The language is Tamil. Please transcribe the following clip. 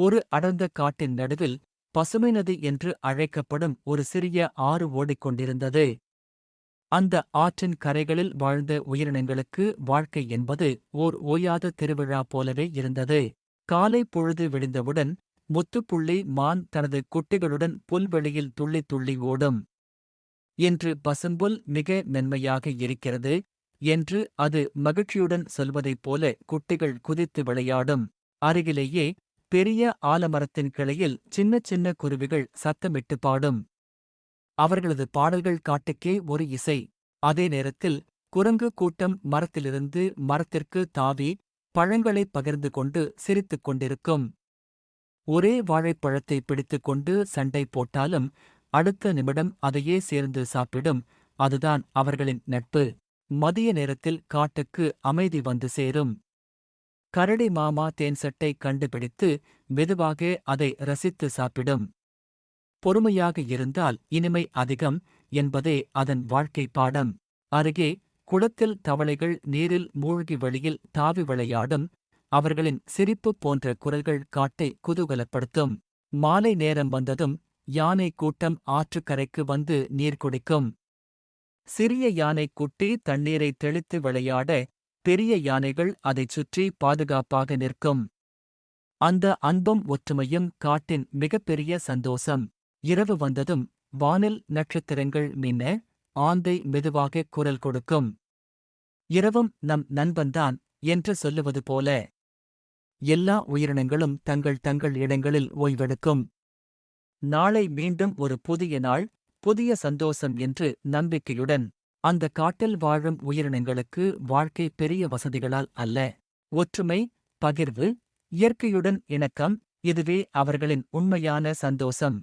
ஒரு அடர்ந்த காட்டின் நடுவில் பசுமை நதி என்று அழைக்கப்படும் ஒரு சிறிய ஆறு ஓடிக்கொண்டிருந்தது. அந்த ஆற்றின் கரைகளில் வாழ்ந்த உயிரினங்களுக்கு வாழ்க்கை என்பது ஓர் ஓயாத திருவிழா போலவே இருந்தது. காலை பொழுது விடிந்தவுடன் முத்துப்புள்ளி மான் தனது குட்டிகளுடன் புல்வெளியில் துள்ளி துள்ளி ஓடும். என்று பசும்புல் மிக மென்மையாக இருக்கிறது என்று அது மகிழ்ச்சியுடன் சொல்வதைப் போல குட்டிகள் குதித்து விளையாடும். அருகிலேயே பெரிய ஆலமரத்தின் கிளையில் சின்ன சின்ன குருவிகள் சத்தமிட்டு பாடும். அவர்களது பாடல்கள் காட்டுக்கே ஒரு இசை. அதே நேரத்தில் குரங்கு கூட்டம் மரத்திலிருந்து மரத்திற்கு தாவி பழங்களை பகிர்ந்து கொண்டு சிரித்துக் கொண்டிருக்கும். ஒரே வாழைப்பழத்தை பிடித்துக் கொண்டு சண்டை போட்டாலும் அடுத்த நிமிடம் அதையே சேர்ந்து சாப்பிடும். அதுதான் அவர்களின் நட்பு. மதிய நேரத்தில் காட்டுக்கு அமைதி வந்து சேரும். கரடி மாமா தேன்சட்டை கண்டுபிடித்து மெதுவாக அதை ரசித்து சாப்பிடும். பொறுமையாக இருந்தால் இனிமை அதிகம் என்பதே அதன் வாழ்க்கை பாடம். அருகே குளத்தில் தவளைகள் நீரில் மூழ்கி வழியில் தாவி விளையாடும் அவர்களின் சிரிப்பு போன்ற குரல்கள் காட்டை குதூகலப்படுத்தும். மாலை நேரம் வந்ததும் யானை கூட்டம் ஆற்றுக்கரைக்கு வந்து நீர் குடிக்கும். சிறிய யானை குட்டி தண்ணீரை தெளித்து விளையாட பெரிய யானைகள் அதைச் சுற்றி பாதுகாப்பாக நிற்கும். அந்த அன்பும் ஒற்றுமையும் காட்டின் மிகப்பெரிய சந்தோஷம். இரவு வந்ததும் வானில் நட்சத்திரங்கள் மின்ன ஆந்தை மெதுவாக குரல் கொடுக்கும். இரவும் நம் நண்பன்தான் என்று சொல்லுவது போல. எல்லா உயிரினங்களும் தங்கள் தங்கள் இடங்களில் ஓய்வெடுக்கும். நாளை மீண்டும் ஒரு புதிய நாள் புதிய சந்தோஷம் என்று நம்பிக்கையுடன். அந்த காட்டில் வாழும் உயிரினங்களுக்கு வாழ்க்கை பெரிய வசதிகளால் அல்ல. ஒற்றுமை பகிர்வு இயற்கையுடன் இணக்கம் இதுவே அவர்களின் உண்மையான சந்தோஷம்.